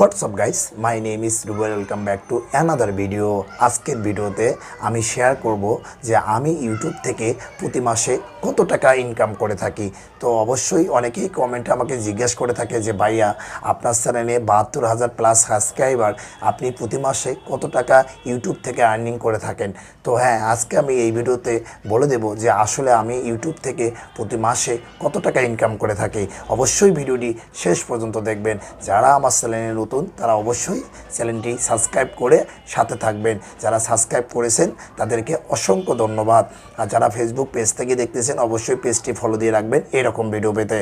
WhatsApp guys my name is Rubel welcome back to another video আজকের ভিডিওতে আমি share করব যে আমি ইউটিউব থেকে প্রতি মাসে কত টাকা ইনকাম করে থাকি। তো অবশ্যই অনেকেই কমেন্টে আমাকে জিজ্ঞেস করে থাকে যে, ভাইয়া, আপনার চ্যানেলে বাহাত্তর হাজার প্লাস সাবস্ক্রাইবার আপনি প্রতি মাসে কত টাকা ইউটিউব থেকে আর্নিং করে থাকেন? তো হ্যাঁ আজকে আমি এই ভিডিওতে বলে দেব যে, আসলে আমি ইউটিউব থেকে প্রতি মাসে কত টাকা ইনকাম করে থাকি। অবশ্যই ভিডিওটি শেষ পর্যন্ত দেখবেন। যারা আমার চ্যানেলে নতুন, তারা অবশ্যই চ্যানেলটি সাবস্ক্রাইব করে সাথে থাকবেন। যারা সাবস্ক্রাইব করেছেন, তাদেরকে অসংখ্য ধন্যবাদ। আর যারা ফেসবুক পেজ থেকে দেখতেছেন, অবশ্যই পেজটি ফলো দিয়ে রাখবেন এরকম ভিডিও পেতে।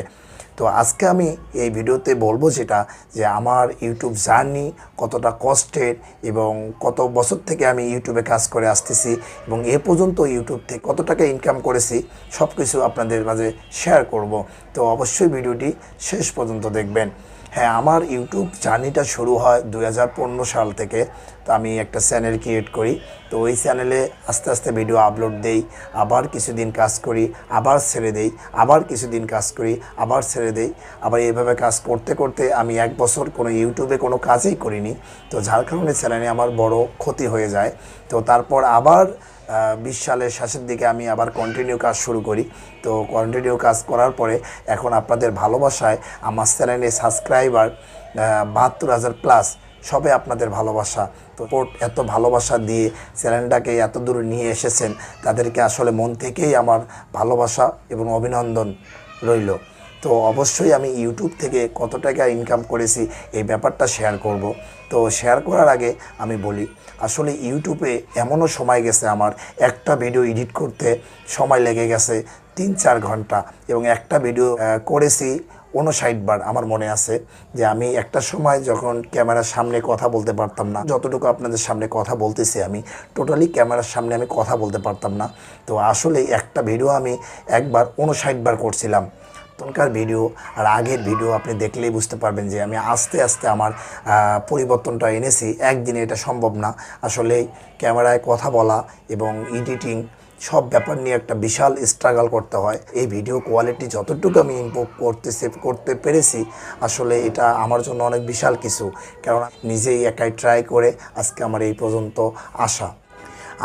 তো আজকে আমি এই ভিডিওতে বলব যেটা, যে আমার ইউটিউব জার্নি কতটা কষ্টের এবং কত বছর থেকে আমি ইউটিউবে কাজ করে আসতেছি এবং এ পর্যন্ত ইউটিউব থেকে কত টাকা ইনকাম করেছি সব কিছু আপনাদের মাঝে শেয়ার করব। তো অবশ্যই ভিডিওটি শেষ পর্যন্ত দেখবেন। হ্যাঁ আমার ইউটিউব জার্নিটা শুরু হয় দু হাজার পনেরো সাল থেকে। তো আমি একটা চ্যানেল ক্রিয়েট করি। তো ওই চ্যানেলে আস্তে আস্তে ভিডিও আপলোড দেই, আবার কিছুদিন কাজ করি, আবার ছেড়ে দেই, আবার কিছুদিন কাজ করি, আবার ছেড়ে দেই। আবার এইভাবে কাজ করতে করতে আমি এক বছর কোনো ইউটিউবে কোনো কাজই করিনি। তো যার কারণে চ্যানেলে আমার বড় ক্ষতি হয়ে যায়। তো তারপর আবার বিশ সালের শেষের দিকে আমি আবার কন্টিনিউ কাজ শুরু করি। তো কন্টিনিউ কাজ করার পরে এখন আপনাদের ভালোবাসায় আমার চ্যানেলে সাবস্ক্রাইবার বাহাত্তর হাজার প্লাস সবে আপনাদের ভালোবাসা। তো পোর্ট এত ভালোবাসা দিয়ে চ্যানেলটাকে এত দূর নিয়ে এসেছেন, তাদেরকে আসলে মন থেকেই আমার ভালোবাসা এবং অভিনন্দন রইল। তো অবশ্যই আমি ইউটিউব থেকে কত টাকা ইনকাম করেছি এই ব্যাপারটা শেয়ার করব। তো শেয়ার করার আগে আমি বলি, আসলে ইউটিউবে এমনও সময় গেছে আমার, একটা ভিডিও এডিট করতে সময় লেগে গেছে তিন চার ঘণ্টা এবং একটা ভিডিও করেছি উনষাট বার আমার মনে আছে যে আমি একটা সময় যখন ক্যামেরার সামনে কথা বলতে পারতাম না, যতটুকু আপনাদের সামনে কথা বলতেছি আমি টোটালি ক্যামেরার সামনে আমি কথা বলতে পারতাম না। তো আসলে একটা ভিডিও আমি একবার উনষাট বার করছিলাম। তখনকার ভিডিও আর আগের ভিডিও আপনি দেখলেই বুঝতে পারবেন যে আমি আস্তে আস্তে আমার পরিবর্তনটা এনেছি। একদিনে এটা সম্ভব না। আসলে ক্যামেরায় কথা বলা এবং এডিটিং সব ব্যাপার নিয়ে একটা বিশাল স্ট্রাগল করতে হয়। এই ভিডিও কোয়ালিটি যতটুকু আমি ইম্প্রুভ সেভ করতে পেরেছি, আসলে এটা আমার জন্য অনেক বিশাল কিছু। কেননা নিজেই একাই ট্রাই করে আজকে আমার এই পর্যন্ত আসা।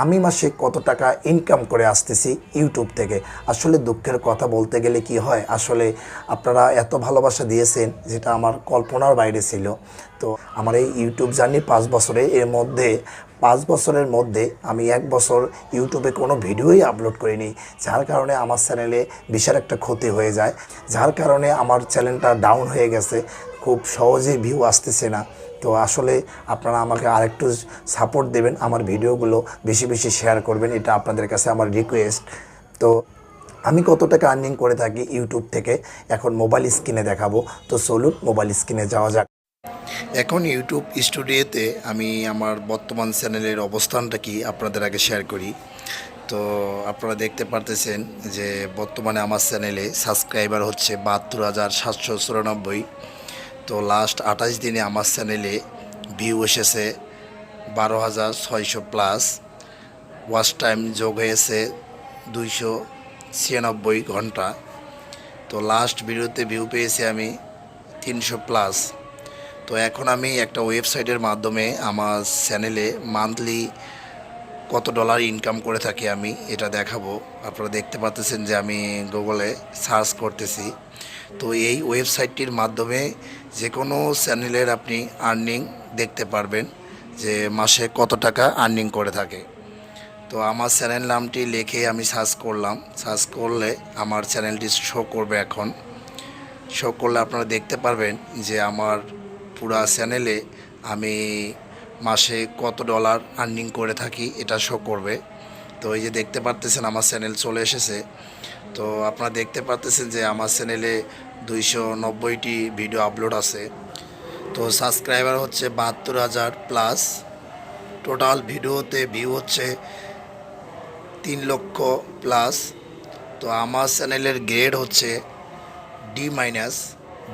আমি মাসে কত টাকা ইনকাম করে আসতেছি ইউটিউব থেকে। আসলে দুঃখের কথা বলতে গেলে কি হয়, আসলে আপনারা এত ভালোবাসা দিয়েছেন যেটা আমার কল্পনার বাইরে ছিল। তো আমার এই ইউটিউব জার্নি পাঁচ বছরে, এর মধ্যে পাঁচ বছরের মধ্যে আমি এক বছর ইউটিউবে কোনো ভিডিওই আপলোড করিনি, যার কারণে আমার চ্যানেলে বিশাল একটা ক্ষতি হয়ে যায়। যার কারণে আমার চ্যানেলটা ডাউন হয়ে গেছে, খুব সহজে ভিউ আসতেছে না। তো আসলে আপনারা আমাকে আরেকটু সাপোর্ট দেবেন, আমার ভিডিওগুলো বেশি বেশি শেয়ার করবেন, এটা আপনাদের কাছে আমার রিকোয়েস্ট তো আমি কত টাকা আর্নিং করে থাকি ইউটিউব থেকে, এখন মোবাইল স্ক্রিনে দেখাবো। তো চলুন মোবাইল স্ক্রিনে যাওয়া যাক। এখন ইউটিউব স্টুডিওতে আমি আমার বর্তমান চ্যানেলের অবস্থানটা কি আপনাদের আগে শেয়ার করি। তো আপনারা দেখতে পারতেছেন যে বর্তমানে আমার চ্যানেলে সাবস্ক্রাইবার হচ্ছে বাহাত্তর হাজার সাতশো চুরানব্বই। তো লাস্ট আঠাশ দিনে আমার চ্যানেলে ভিউ এসেছে বারো হাজার ছয়শো প্লাস ওয়াচ টাইম যোগ হয়েছে দুইশো ছিয়ানব্বই ঘণ্টা। তো লাস্ট ভিডিওতে ভিউ পেয়েছি আমি তিনশো প্লাস তো এখন আমি একটা ওয়েবসাইটের মাধ্যমে আমার চ্যানেলে মান্থলি কত ডলার ইনকাম করে থাকি আমি এটা দেখাবো। আপনারা দেখতে পাচ্ছেন যে আমি গুগলে সার্চ করতেছি। তো এই ওয়েবসাইটটির মাধ্যমে যে কোনো চ্যানেলের আপনি আর্নিং দেখতে পারবেন যে মাসে কত টাকা আর্নিং করে থাকে। তো আমার চ্যানেল নামটি লিখে আমি সার্চ করলাম। সার্চ করলে আমার চ্যানেলটি শো করবে এখন। শো করলে আপনারা দেখতে পারবেন যে আমার পুরা চ্যানেলে আমি মাসে কত ডলার আর্নিং করে থাকি, এটা শো করবে। তো এই যে দেখতে পারতেছেন আমার চ্যানেল চলে এসেছে। তো আপনারা দেখতে পারতেছেন যে আমার চ্যানেলে দুইশো নব্বইটি ভিডিও আপলোড আছে। তো সাবস্ক্রাইবার হচ্ছে বাহাত্তর হাজার প্লাস। টোটাল ভিডিওতে ভিউ হচ্ছে তিন লক্ষ প্লাস। তো আমার চ্যানেলের গ্রেড হচ্ছে ডি মাইনাস।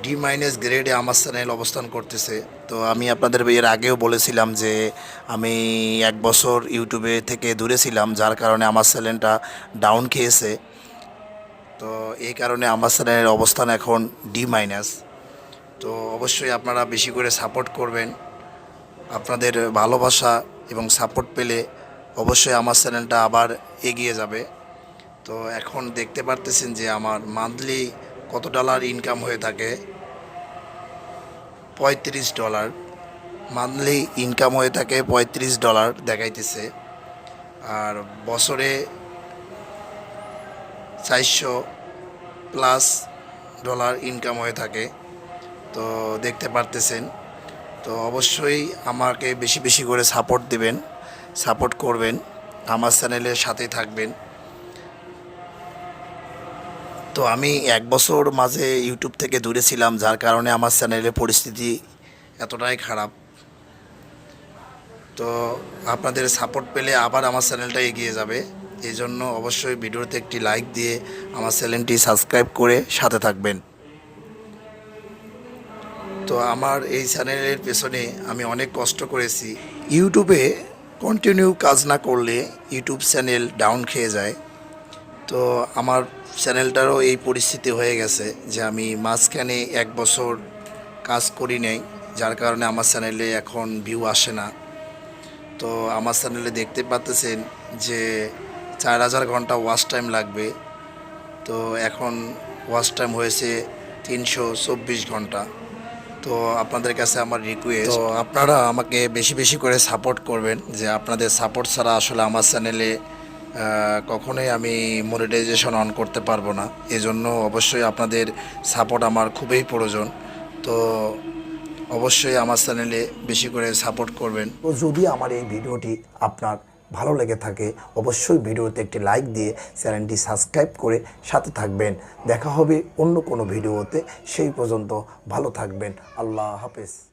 ডি মাইনাস গ্রেডে আমার চ্যানেল অবস্থান করতেছে। তো আমি আপনাদের এর আগেও বলেছিলাম যে আমি এক বছর ইউটিউবে থেকে দূরে ছিলাম, যার কারণে আমার চ্যানেলটা ডাউন খেয়েছে। তো এই কারণে আমার চ্যানেলের অবস্থান এখন ডি মাইনাস তো অবশ্যই আপনারা বেশি করে সাপোর্ট করবেন। আপনাদের ভালোবাসা এবং সাপোর্ট পেলে অবশ্যই আমার চ্যানেলটা আবার এগিয়ে যাবে। তো এখন দেখতে পারতেছেন যে আমার মান্থলি কত ডলার ইনকাম হয়ে থাকে। পঁয়ত্রিশ ডলার। মান্থলি ইনকাম হয়ে থাকে পঁয়ত্রিশ ডলার দেখাইতেছে। আর বছরে চারশো প্লাস ডলার ইনকাম হয়ে থাকে। তো দেখতে পারতেছেন। তো অবশ্যই আমাকে বেশি বেশি করে সাপোর্ট দিবেন সাপোর্ট করবেন। আমার চ্যানেলের সাথেই থাকবেন। তো আমি এক বছর মাঝে ইউটিউব থেকে দূরে ছিলাম, যার কারণে আমার চ্যানেলের পরিস্থিতি এতটাই খারাপ। তো আপনাদের সাপোর্ট পেলে আবার আমার চ্যানেলটা এগিয়ে যাবে। এই জন্য অবশ্যই ভিডিওতে একটি লাইক দিয়ে আমার চ্যানেলটি সাবস্ক্রাইব করে সাথে থাকবেন। তো আমার এই চ্যানেলের পেছনে আমি অনেক কষ্ট করেছি। ইউটিউবে কন্টিনিউ কাজ না করলে ইউটিউব চ্যানেল ডাউন খেয়ে যায়। তো আমার চ্যানেলটারও এই পরিস্থিতি হয়ে গেছে যে আমি মাঝখানে এক বছর কাজ করি নাই, যার কারণে আমার চ্যানেলে এখন ভিউ আসে না। তো আমার চ্যানেলে দেখতে পাচ্তেছেন যে চার হাজার ঘণ্টা ওয়াচ টাইম লাগবে। তো এখন ওয়াচ টাইম হয়েছে তিনশো চব্বিশ ঘণ্টা। তো আপনাদের কাছে আমার রিকোয়েস্ট তো আপনারা আমাকে বেশি বেশি করে সাপোর্ট করবেন, যে আপনাদের সাপোর্ট ছাড়া আসলে আমার চ্যানেলে কখনোই আমি মনিটাইজেশন অন করতে পারব না। এজন্য অবশ্যই আপনাদের সাপোর্ট আমার খুবই প্রয়োজন। তো অবশ্যই আমার চ্যানেলে বেশি করে সাপোর্ট করবেন। তো যদি আমার এই ভিডিওটি আপনার ভালো লেগে থাকে, অবশ্যই ভিডিওতে একটি লাইক দিয়ে চ্যানেলটি সাবস্ক্রাইব করে সাথে থাকবেন। দেখা হবে অন্য কোনো ভিডিওতে। সেই পর্যন্ত ভালো থাকবেন। আল্লাহ হাফেজ।